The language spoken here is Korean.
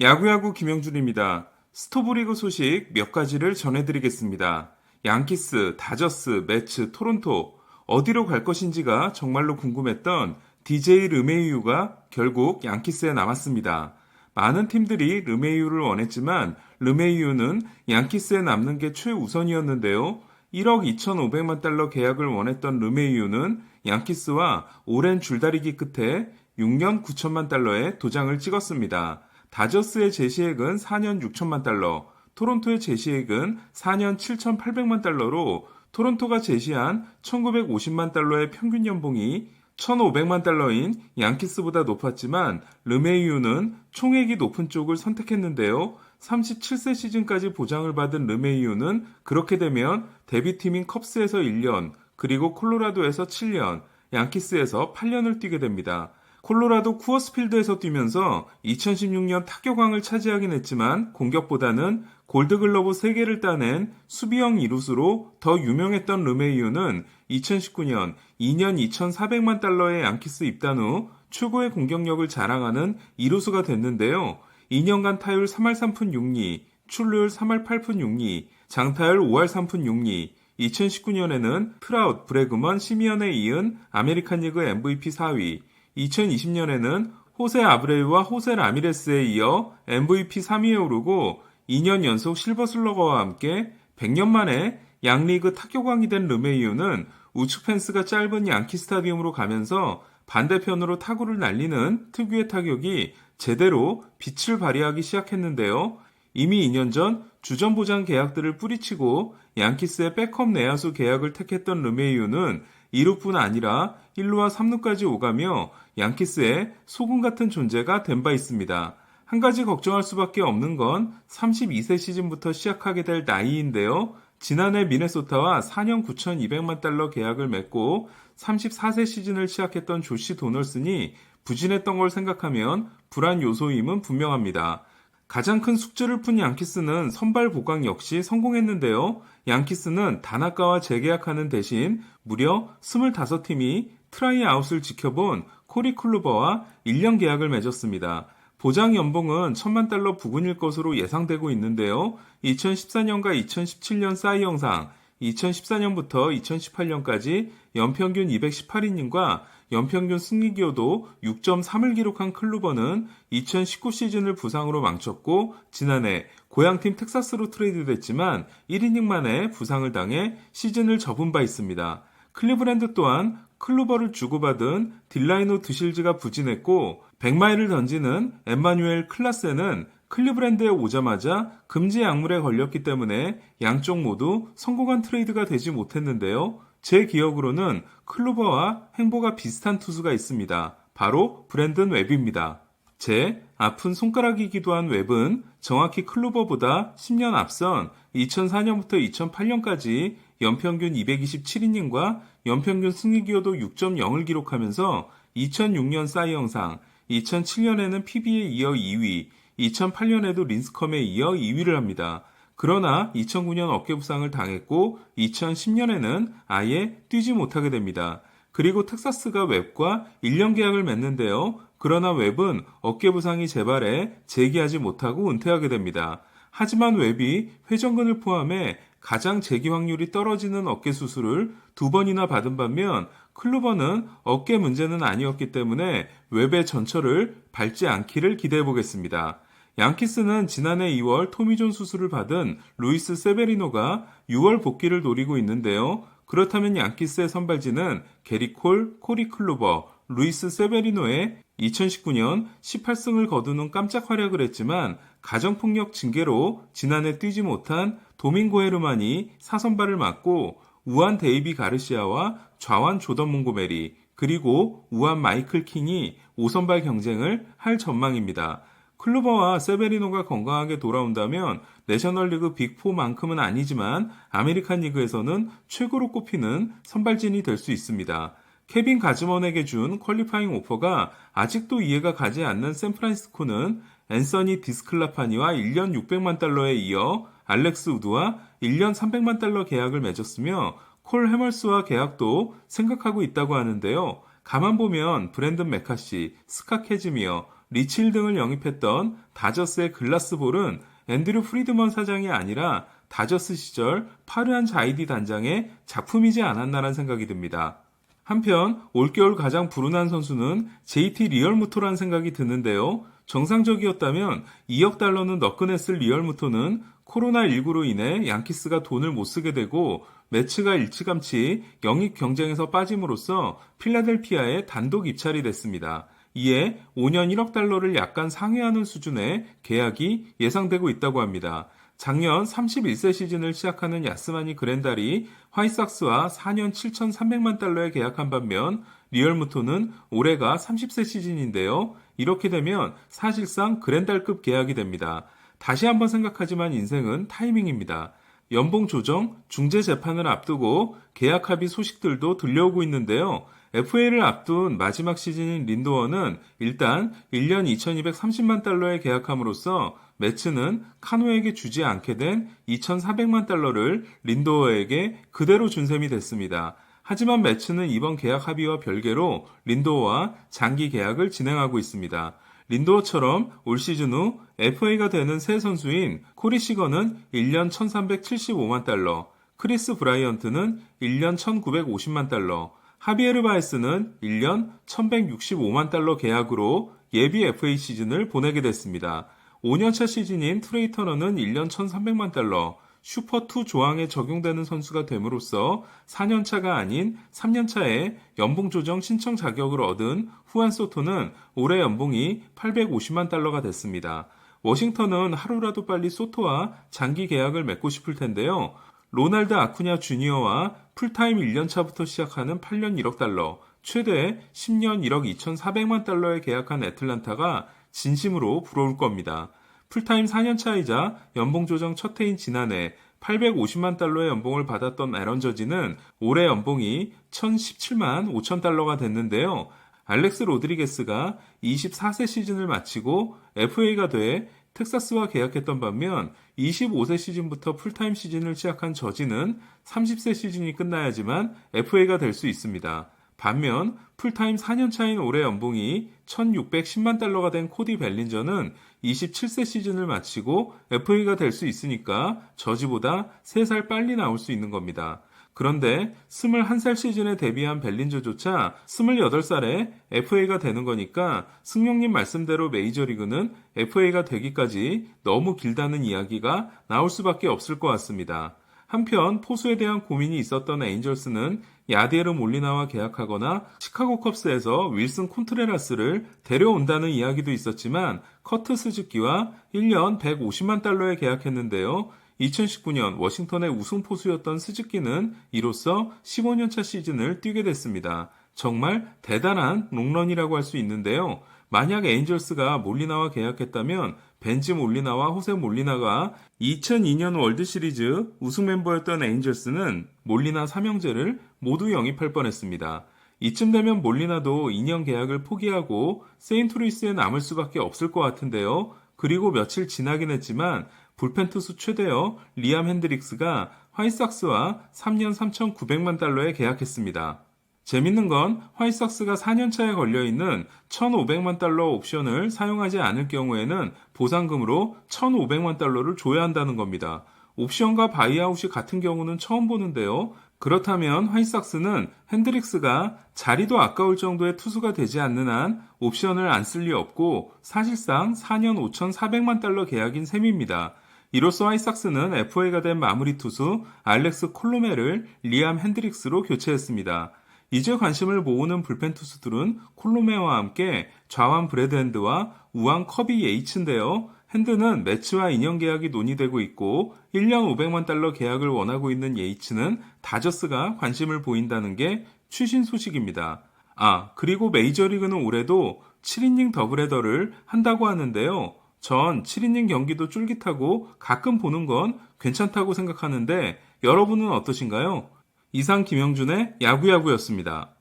야구야구 김영준입니다. 스토브리그 소식 몇 가지를 전해드리겠습니다. 양키스, 다저스, 매츠, 토론토 어디로 갈 것인지가 정말로 궁금했던 DJ 르메이유가 결국 양키스에 남았습니다. 많은 팀들이 르메이유를 원했지만 르메이유는 양키스에 남는 게 최우선이었는데요. 1억 2,500만 달러 계약을 원했던 르메이유는 양키스와 오랜 줄다리기 끝에 6년 9천만 달러의 도장을 찍었습니다. 다저스의 제시액은 4년 6천만 달러, 토론토의 제시액은 4년 7,800만 달러로 토론토가 제시한 1,950만 달러의 평균 연봉이 1,500만 달러인 양키스보다 높았지만 르메이유는 총액이 높은 쪽을 선택했는데요. 37세 시즌까지 보장을 받은 르메이유는 그렇게 되면 데뷔팀인 컵스에서 1년, 그리고 콜로라도에서 7년, 양키스에서 8년을 뛰게 됩니다. 콜로라도 쿠어스필드에서 뛰면서 2016년 타격왕을 차지하긴 했지만 공격보다는 골드글러브 3개를 따낸 수비형 이루수로 더 유명했던 르메이유는 2019년 2년 2,400만 달러의 양키스 입단 후 최고의 공격력을 자랑하는 이루수가 됐는데요. 2년간 타율 3할 3푼 6리, 출루율 3할 8푼 6리, 장타율 5할 3푼 6리, 2019년에는 트라웃, 브레그먼, 시미언에 이은 아메리칸 리그 MVP 4위, 2020년에는 호세 아브레이와 호세 라미레스에 이어 MVP 3위에 오르고 2년 연속 실버 슬러거와 함께 100년 만에 양리그 타격왕이 된 르메이유는 우측 펜스가 짧은 양키 스타디움으로 가면서 반대편으로 타구를 날리는 특유의 타격이 제대로 빛을 발휘하기 시작했는데요. 이미 2년 전 주전 보장 계약들을 뿌리치고 양키스의 백업 내야수 계약을 택했던 르메이유는 2루뿐 아니라 1루와 3루까지 오가며 양키스의 소금 같은 존재가 된 바 있습니다. 한 가지 걱정할 수밖에 없는 건 32세 시즌부터 시작하게 될 나이인데요. 지난해 미네소타와 4년 9,200만 달러 계약을 맺고 34세 시즌을 시작했던 조시 도널슨이 부진했던 걸 생각하면 불안 요소임은 분명합니다. 가장 큰 숙제를 푼 양키스는 선발 보강 역시 성공했는데요. 양키스는 다나카와 재계약하는 대신 무려 25팀이 트라이 아웃을 지켜본 코리 클루버와 1년 계약을 맺었습니다. 보장 연봉은 1000만 달러 부근일 것으로 예상되고 있는데요. 2014년과 2017년 싸이 영상, 2014년부터 2018년까지 연평균 218이닝과 연평균 승리 기여도 6.3을 기록한 클루버는 2019 시즌을 부상으로 망쳤고 지난해 고향팀 텍사스로 트레이드됐지만 1이닝 만에 부상을 당해 시즌을 접은 바 있습니다. 클리브랜드 또한 클루버를 주고받은 딜라이노 드실즈가 부진했고 100마일을 던지는 엠마뉴엘 클라세는 클리브랜드에 오자마자 금지 약물에 걸렸기 때문에 양쪽 모두 성공한 트레이드가 되지 못했는데요. 제 기억으로는 클루버와 행보가 비슷한 투수가 있습니다. 바로 브랜든 웹입니다. 제 아픈 손가락이기도 한 웹은 정확히 클루버보다 10년 앞선 2004년부터 2008년까지 연평균 227이닝과 연평균 승리 기여도 6.0을 기록하면서 2006년 싸이 영상, 2007년에는 PB에 이어 2위, 2008년에도 린스컴에 이어 2위를 합니다. 그러나 2009년 어깨 부상을 당했고 2010년에는 아예 뛰지 못하게 됩니다. 그리고 텍사스가 웹과 1년 계약을 맺는데요. 그러나 웹은 어깨 부상이 재발해 재기하지 못하고 은퇴하게 됩니다. 하지만 웹이 회전근을 포함해 가장 재기 확률이 떨어지는 어깨 수술을 두 번이나 받은 반면 클루버는 어깨 문제는 아니었기 때문에 웹의 전철을 밟지 않기를 기대해 보겠습니다. 양키스는 지난해 2월 토미존 수술을 받은 루이스 세베리노가 6월 복귀를 노리고 있는데요. 그렇다면 양키스의 선발진은 게리콜, 코리 클루버, 루이스 세베리노의 2019년 18승을 거두는 깜짝 활약을 했지만 가정폭력 징계로 지난해 뛰지 못한 도밍고 헤르만이 사선발을 맡고 우한 데이비 가르시아와 좌완 조던 몽고메리 그리고 우한 마이클 킹이 5선발 경쟁을 할 전망입니다. 클루버와 세베리노가 건강하게 돌아온다면 내셔널리그 빅4만큼은 아니지만 아메리칸 리그에서는 최고로 꼽히는 선발진이 될 수 있습니다. 케빈 가즈먼에게 준 퀄리파잉 오퍼가 아직도 이해가 가지 않는 샌프란시스코는 앤서니 디스클라파니와 1년 600만 달러에 이어 알렉스 우드와 1년 300만 달러 계약을 맺었으며 콜 해멀스와 계약도 생각하고 있다고 하는데요. 가만 보면 브랜든 메카시, 스카 캐즈미어, 리칠 등을 영입했던 다저스의 글라스볼은 앤드류 프리드먼 사장이 아니라 다저스 시절 파르한 자이디 단장의 작품이지 않았나라는 생각이 듭니다. 한편 올겨울 가장 불운한 선수는 JT 리얼무토라는 생각이 드는데요. 정상적이었다면 2억 달러는 너끈했을 리얼무토는 코로나19로 인해 양키스가 돈을 못 쓰게 되고 매츠가 일찌감치 영입 경쟁에서 빠짐으로써 필라델피아에 단독 입찰이 됐습니다. 이에 5년 1억 달러를 약간 상회하는 수준의 계약이 예상되고 있다고 합니다. 작년 31세 시즌을 시작하는 야스마니 그랜달이 화이삭스와 4년 7,300만 달러에 계약한 반면 리얼무토는 올해가 30세 시즌인데요. 이렇게 되면 사실상 그랜달급 계약이 됩니다. 다시 한번 생각하지만 인생은 타이밍입니다. 연봉 조정, 중재 재판을 앞두고 계약 합의 소식들도 들려오고 있는데요. FA를 앞둔 마지막 시즌인 린도어는 일단 1년 2230만 달러에 계약함으로써 매츠는 카노에게 주지 않게 된 2400만 달러를 린도어에게 그대로 준 셈이 됐습니다. 하지만 매츠는 이번 계약 합의와 별개로 린도어와 장기 계약을 진행하고 있습니다. 린도어처럼 올 시즌 후 FA가 되는 새 선수인 코리 시거는 1년 1375만 달러, 크리스 브라이언트는 1년 1950만 달러, 하비에르 바에스는 1년 1165만 달러 계약으로 예비 FA 시즌을 보내게 됐습니다. 5년차 시즌인 트레이 터너는 1년 1300만 달러, 슈퍼2 조항에 적용되는 선수가 됨으로써 4년차가 아닌 3년차에 연봉 조정 신청 자격을 얻은 후안 소토는 올해 연봉이 850만 달러가 됐습니다. 워싱턴은 하루라도 빨리 소토와 장기 계약을 맺고 싶을 텐데요. 로날드 아쿠냐 주니어와 풀타임 1년차부터 시작하는 8년 1억 달러, 최대 10년 1억 2,400만 달러에 계약한 애틀란타가 진심으로 부러울 겁니다. 풀타임 4년차이자 연봉 조정 첫 해인 지난해 850만 달러의 연봉을 받았던 에런 저지는 올해 연봉이 1017만 5천 달러가 됐는데요. 알렉스 로드리게스가 24세 시즌을 마치고 FA가 돼 텍사스와 계약했던 반면 25세 시즌부터 풀타임 시즌을 시작한 저지는 30세 시즌이 끝나야지만 FA가 될 수 있습니다. 반면 풀타임 4년 차인 올해 연봉이 1610만 달러가 된 코디 벨린저는 27세 시즌을 마치고 FA가 될 수 있으니까 저지보다 3살 빨리 나올 수 있는 겁니다. 그런데 21살 시즌에 데뷔한 벨린저조차 28살에 FA가 되는 거니까 승용님 말씀대로 메이저리그는 FA가 되기까지 너무 길다는 이야기가 나올 수밖에 없을 것 같습니다. 한편 포수에 대한 고민이 있었던 에인절스는 야디에르 몰리나와 계약하거나 시카고 컵스에서 윌슨 콘트레라스를 데려온다는 이야기도 있었지만 커트 스즈키와 1년 150만 달러에 계약했는데요. 2019년 워싱턴의 우승 포수였던 스즈키는 이로써 15년차 시즌을 뛰게 됐습니다. 정말 대단한 롱런이라고 할 수 있는데요. 만약 에인절스가 몰리나와 계약했다면 벤지 몰리나와 호세 몰리나가 2002년 월드 시리즈 우승 멤버였던 에인절스는 몰리나 삼형제를 모두 영입할 뻔했습니다. 이쯤 되면 몰리나도 2년 계약을 포기하고 세인트루이스에 남을 수밖에 없을 것 같은데요. 그리고 며칠 지나긴 했지만 불펜 투수 최대어 리암 핸드릭스가 화이삭스와 3년 3,900만 달러에 계약했습니다. 재밌는 건 화이삭스가 4년차에 걸려있는 1,500만 달러 옵션을 사용하지 않을 경우에는 보상금으로 1,500만 달러를 줘야 한다는 겁니다. 옵션과 바이아웃이 같은 경우는 처음 보는데요. 그렇다면 화이삭스는 핸드릭스가 자리도 아까울 정도의 투수가 되지 않는 한 옵션을 안 쓸 리 없고 사실상 4년 5,400만 달러 계약인 셈입니다. 이로써 화이삭스는 FA가 된 마무리 투수 알렉스 콜로메를 리암 핸드릭스로 교체했습니다. 이제 관심을 모으는 불펜 투수들은 콜로메와 함께 좌완 브래드 핸드와 우완 커비 예이츠인데요. 핸드는 매치와 인형 계약이 논의되고 있고 1년 500만 달러 계약을 원하고 있는 예이츠는 다저스가 관심을 보인다는 게 최신 소식입니다. 아, 그리고 메이저리그는 올해도 7이닝 더블헤더를 한다고 하는데요. 전 7이닝 경기도 쫄깃하고 가끔 보는 건 괜찮다고 생각하는데 여러분은 어떠신가요? 이상 김영준의 야구야구였습니다.